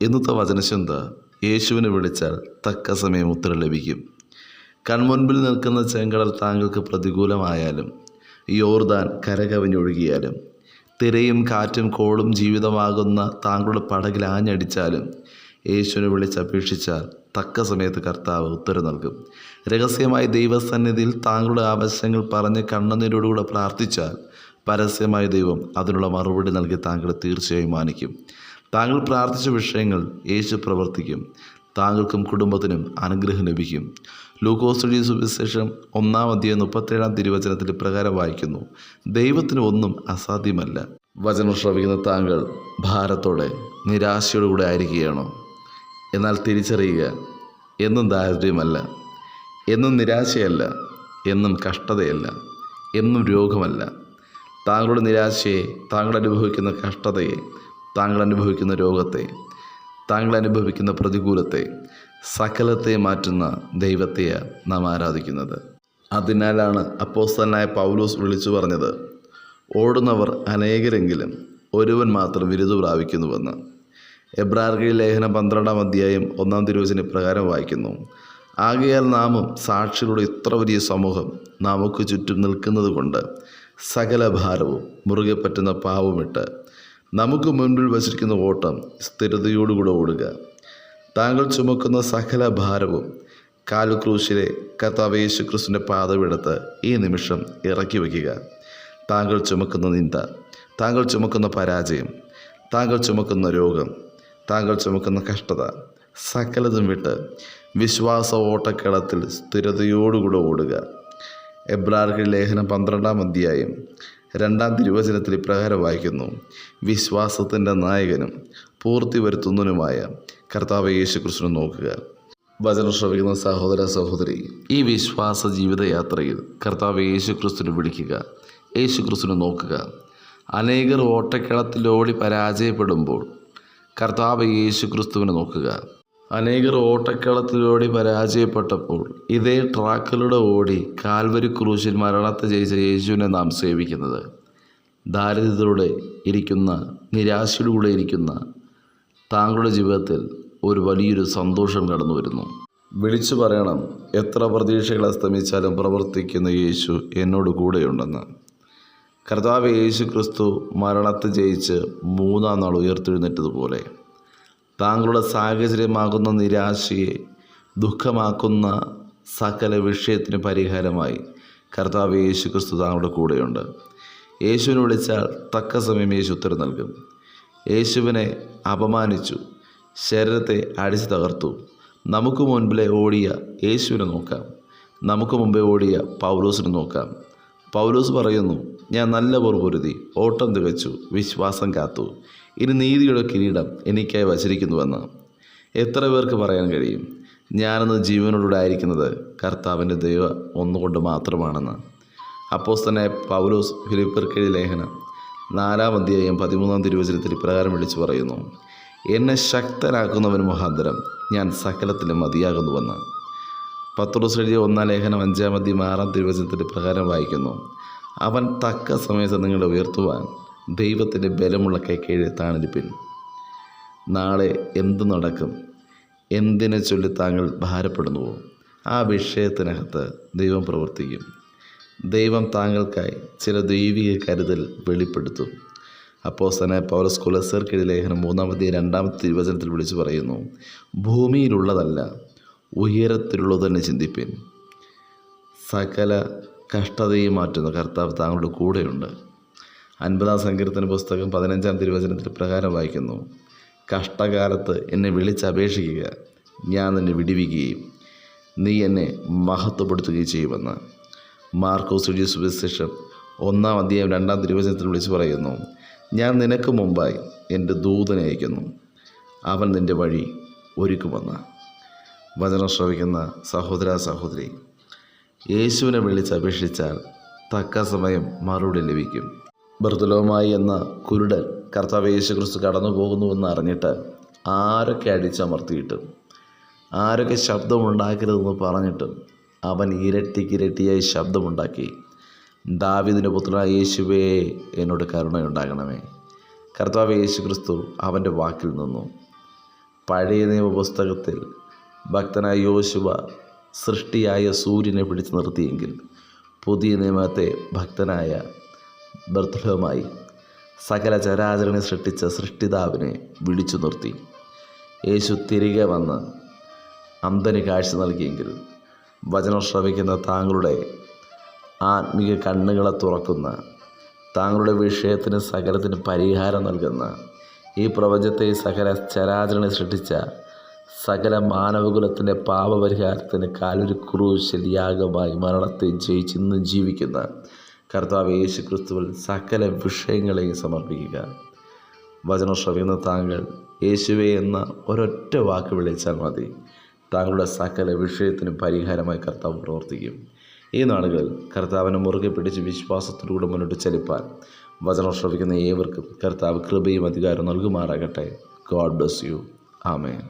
ഇന്നത്തെ വചനശുന്ത യേശുവിനെ വിളിച്ചാൽ തക്ക സമയം ഉത്തരം ലഭിക്കും. കൺമുൻപിൽ നിൽക്കുന്ന ചെങ്കടൽ താങ്കൾക്ക് പ്രതികൂലമായാലും യോർദാൻ കരകവിഞ്ഞൊഴുകിയാലും തിരയും കാറ്റും കോളും ജീവിതമാകുന്ന താങ്കളുടെ പടകിൽ ആഞ്ഞടിച്ചാലും യേശുവിനെ വിളിച്ചപേക്ഷിച്ചാൽ തക്ക സമയത്ത് കർത്താവ് ഉത്തരം നൽകും. രഹസ്യമായി ദൈവസന്നിധിയിൽ താങ്കളുടെ ആവശ്യങ്ങൾ പറഞ്ഞ് കണ്ണുനീരോടുകൂടെ പ്രാർത്ഥിച്ചാൽ പരസ്യമായ ദൈവം അതിനുള്ള മറുപടി നൽകി താങ്കളെ തീർച്ചയായും മാനിക്കും. താങ്കൾ പ്രാർത്ഥിച്ച വിഷയങ്ങൾ യേശു പ്രവർത്തിക്കും. താങ്കൾക്കും കുടുംബത്തിനും അനുഗ്രഹം ലഭിക്കും. ലൂക്കോസ്റ്റുഡി സുവിശേഷം ഒന്നാം അധ്യായം മുപ്പത്തേഴാം തിരുവചനത്തിൽ പ്രകാരം വായിക്കുന്നു. ദൈവത്തിന് ഒന്നും അസാധ്യമല്ല. വചനം ശ്രവിക്കുന്ന താങ്കൾ ഭാരത്തോടെ നിരാശയോടുകൂടെ ആയിരിക്കുകയാണോ? എന്നാൽ തിരിച്ചറിയുക എന്നും ദാരിദ്ര്യമല്ല എന്നും നിരാശയല്ല എന്നും കഷ്ടതയല്ല എന്നും രോഗമല്ല. താങ്കളുടെ നിരാശയെ താങ്കൾ അനുഭവിക്കുന്ന കഷ്ടതയെ താങ്കൾ അനുഭവിക്കുന്ന രോഗത്തെ താങ്കൾ അനുഭവിക്കുന്ന പ്രതികൂലത്തെ സകലത്തെ മാറ്റുന്ന ദൈവത്തെയാണ് നാം ആരാധിക്കുന്നത്. അതിനാലാണ് അപ്പോസ്തനായ പൗലോസ് വിളിച്ചു പറഞ്ഞത് ഓടുന്നവർ അനേകരെങ്കിലും ഒരുവൻ മാത്രം വിരുദ് പ്രാപിക്കുന്നുവെന്ന്. എബ്രാർഗി ലേഖനം പന്ത്രണ്ടാം അധ്യായം ഒന്നാം തിരുവചന പ്രകാരം വായിക്കുന്നു ആകയാൽ നാമും സാക്ഷികളുടെ ഇത്ര വലിയ സമൂഹം നമുക്ക് ചുറ്റും നിൽക്കുന്നത് കൊണ്ട് സകല ഭാരവും മുറുകെ പറ്റുന്ന പാവമിട്ട് നമുക്ക് മുൻപിൽ വച്ചിരിക്കുന്ന ഓട്ടം സ്ഥിരതയോടുകൂടെ ഓടുക. താങ്കൾ ചുമക്കുന്ന സകല ഭാരവും കാലുക്രൂശിലെ കർത്താവ് യേശു ക്രിസ്തുവിന്റെ പാതമെടുത്ത് ഈ നിമിഷം ഇറക്കി വയ്ക്കുക. താങ്കൾ ചുമക്കുന്ന നിന്ദ താങ്കൾ ചുമക്കുന്ന പരാജയം താങ്കൾ ചുമക്കുന്ന രോഗം താങ്കൾ ചുമക്കുന്ന കഷ്ടത സകലതും വിട്ട് വിശ്വാസ ഓട്ടക്കളത്തിൽ സ്ഥിരതയോടുകൂടെ ഓടുക. എബ്രാർഹി ലേഖനം പന്ത്രണ്ടാം അധ്യായം രണ്ടാം തിരുവചനത്തിൽ ഇപ്രകാരം വായിക്കുന്നു. വിശ്വാസത്തിന്റെ നായകനും പൂർത്തി വരുത്തുന്നതിനുമായ കർത്താവ് യേശു നോക്കുക. വചനം ശ്രവിക്കുന്ന സഹോദര സഹോദരി ഈ വിശ്വാസ ജീവിതയാത്രയിൽ കർത്താവ് യേശു ക്രിസ്തുവിനെ വിളിക്കുക. യേശു ക്രിസ്തുവിനെ നോക്കുക. അനേകർ ഓട്ടക്കിളത്തിലോടി പരാജയപ്പെടുമ്പോൾ കർത്താവ് യേശു ക്രിസ്തുവിനെ നോക്കുക. അനേകർ ഓട്ടക്കളത്തിലൂടെ പരാജയപ്പെട്ടപ്പോൾ ഇതേ ട്രാക്കിലൂടെ ഓടി കാൽവരി ക്രൂശിൽ മരണത്തെ ജയിച്ച യേശുവിനെ നാം സേവിക്കുന്നത്. ദാരിദ്ര്യത്തിലൂടെ ഇരിക്കുന്ന നിരാശയിലൂടെ ഇരിക്കുന്ന താങ്കളുടെ ജീവിതത്തിൽ ഒരു വലിയൊരു സന്തോഷം കടന്നു വരുന്നു. വിളിച്ചു പറയണം എത്ര പ്രതീക്ഷകൾ അസ്തമിച്ചാലും പ്രവർത്തിക്കുന്ന യേശു എന്നോട് കൂടെയുണ്ടെന്ന്. കർത്താവ് യേശു ക്രിസ്തു മരണത്തെ ജയിച്ച് മൂന്നാം നാൾ ഉയർത്തെഴുന്നേറ്റതുപോലെ. താങ്കളുടെ സാഹചര്യമാകുന്ന നിരാശയെ ദുഃഖമാക്കുന്ന സകല വിഷയത്തിന് പരിഹാരമായി കർത്താവ് യേശു ക്രിസ്തു താങ്കളുടെ കൂടെയുണ്ട്. യേശുവിനെ വിളിച്ചാൽ തക്ക സമയം യേശു ഉത്തരം നൽകും. യേശുവിനെ അപമാനിച്ചു ശരീരത്തെ അടിച്ചു തകർത്തു. നമുക്ക് മുൻപിലെ ഓടിയ യേശുവിനെ നോക്കാം. നമുക്ക് മുമ്പേ ഓടിയ പൗലോസിനെ നോക്കാം. പൗലോസ് പറയുന്നു ഞാൻ നല്ലവർ പൊരുതി ഓട്ടം തികച്ചു വിശ്വാസം കാത്തു. ഇനി നീതിയുടെ കിരീടം എനിക്കായി വച്ചിരിക്കുന്നുവെന്ന്. എത്ര പേർക്ക് പറയാൻ കഴിയും? ഞാനെന്ന് ജീവനോടുകൂടെ ആയിരിക്കുന്നത് കർത്താവിന്റെ ദൈവ ഒന്നുകൊണ്ട് മാത്രമാണെന്ന്. അപ്പോസ്തനെ പൗലോസ് ഫിലിപ്പർക്കെഴി ലേഖനം നാലാം അധ്യായം പതിമൂന്നാം തിരുവചനത്തിൽ ഇപ്രകാരം വിളിച്ചു പറയുന്നു എന്നെ ശക്തനാക്കുന്നവൻ മുഖാന്തരം ഞാൻ സകലത്തിലും മതിയാകുന്നുവെന്ന്. പത്രോസ് എഴുതിയ ഒന്നാം ലേഖനം അഞ്ചാം അധ്യയം ആറാം തിരുവചനത്തിൽ പ്രകാരം വായിക്കുന്നു അവൻ തക്ക സമയത്ത് നിങ്ങളെ ഉയർത്തുവാൻ ദൈവത്തിന്റെ ബലമുള്ള കൈക്കീഴ് താണിരിപ്പിൻ നാളെ എന്ത് നടക്കും? എന്തിനെ ചൊല്ലി താങ്കൾ ഭാരപ്പെടുന്നുവോ? ആ വിഷയത്തിനകത്ത് ദൈവം പ്രവർത്തിക്കും. ദൈവം താങ്കൾക്കായി ചില ദൈവിക കരുതൽ വെളിപ്പെടുത്തും. അപ്പോൾ തന്നെ പൗരസ് കുലസർക്കിഴി ലേഖനം മൂന്നാമത്തെ രണ്ടാമത്തെ തിരുവചനത്തിൽ വിളിച്ചു പറയുന്നു ഭൂമിയിലുള്ളതല്ല ഉയരത്തിലുള്ളത് തന്നെ ചിന്തിപ്പിൻ. സകല കഷ്ടതയും മാറ്റുന്നു കർത്താവ് താങ്കളുടെ കൂടെയുണ്ട്. അൻപതാം സങ്കീർത്തന പുസ്തകം പതിനഞ്ചാം തിരുവചനത്തിൽ പ്രകാരം വായിക്കുന്നു. കഷ്ടകാലത്ത് എന്നെ വിളിച്ചപേക്ഷിക്കുക ഞാൻ നിന്നെ വിടിവിക്കുകയും നീ എന്നെ മഹത്വപ്പെടുത്തുകയും ചെയ്യുമെന്ന്. മാർക്കോസ് എഴുതിയ സുവിശേഷം ഒന്നാം അധ്യായം രണ്ടാം തിരുവചനത്തിൽ വിളിച്ചു പറയുന്നു ഞാൻ നിനക്ക് മുമ്പായി എന്റെ ദൂതനെ അയക്കുന്നു. അവൻ നിന്റെ വഴി ഒരുക്കുമെന്ന്. വചനം ശ്രവിക്കുന്ന സഹോദര സഹോദരി യേശുവിനെ വിളിച്ച് അപേക്ഷിച്ചാൽ തക്ക സമയം മറുപടി ലഭിക്കും. ബർത്തലോമായി എന്ന കുരുടൻ കർത്താവ് യേശു ക്രിസ്തു കടന്നു പോകുന്നുവെന്ന് അറിഞ്ഞിട്ട് ആരൊക്കെ അടിച്ചമർത്തിയിട്ടും ആരൊക്കെ ശബ്ദമുണ്ടാക്കരുതെന്ന് പറഞ്ഞിട്ടും അവൻ ഇരട്ടിക്കിരട്ടിയായി ശബ്ദമുണ്ടാക്കി ദാവിദിന്റെ പുത്രനായ യേശുവേ എന്നോട് കരുണയുണ്ടാകണമേ. കർത്താവ് യേശു ക്രിസ്തു അവന്റെ വാക്കിൽ നിന്നു. പഴയ നിയമ പുസ്തകത്തിൽ ഭക്തനായ യോശുവ സൃഷ്ടിയായ സൂര്യനെ പിടിച്ചു നിർത്തിയെങ്കിൽ പുതിയ നിയമത്തെ ഭക്തനായ ബർത്തലോമായി സകല ചരാചരനെ സൃഷ്ടിച്ച സൃഷ്ടിതാവിനെ വിളിച്ചു നിർത്തി. യേശു തിരികെ വന്ന് അന്തന് കാഴ്ച നൽകിയെങ്കിൽ വചനം ശ്രവിക്കുന്ന താങ്കളുടെ ആത്മീയ കണ്ണുകളെ തുറക്കുന്ന താങ്കളുടെ വിഷയത്തിന് സകലത്തിന് പരിഹാരം നൽകുന്ന ഈ പ്രപഞ്ചത്തെ സകല ചരാചരനെ സൃഷ്ടിച്ച സകല മാനവകുലത്തിന്റെ പാപപരിഹാരത്തിന് കാലൊരു ക്രൂശിൽ യാഗമായി മരണത്തെ ജയിച്ച് ജീവിക്കുന്ന കർത്താവ് യേശു ക്രിസ്തുവിൽ സകല വിഷയങ്ങളെയും സമർപ്പിക്കുക. വചനം ശ്രവിക്കുന്ന താങ്കൾ യേശുവെ എന്ന ഒരൊറ്റ വാക്ക് വിളിച്ചാൽ മതി. താങ്കളുടെ സകല വിഷയത്തിനും പരിഹാരമായി കർത്താവ് പ്രവർത്തിക്കും. ഈ നാളുകളിൽ കർത്താവിനെ മുറുകെ പിടിച്ച് വിശ്വാസത്തിലൂടെ മുന്നോട്ട് ചലിപ്പാൻ വചനം ശ്രവിക്കുന്ന ഏവർക്കും കർത്താവ് കൃപയും അധികാരം നൽകുമാറാകട്ടെ. God bless you amen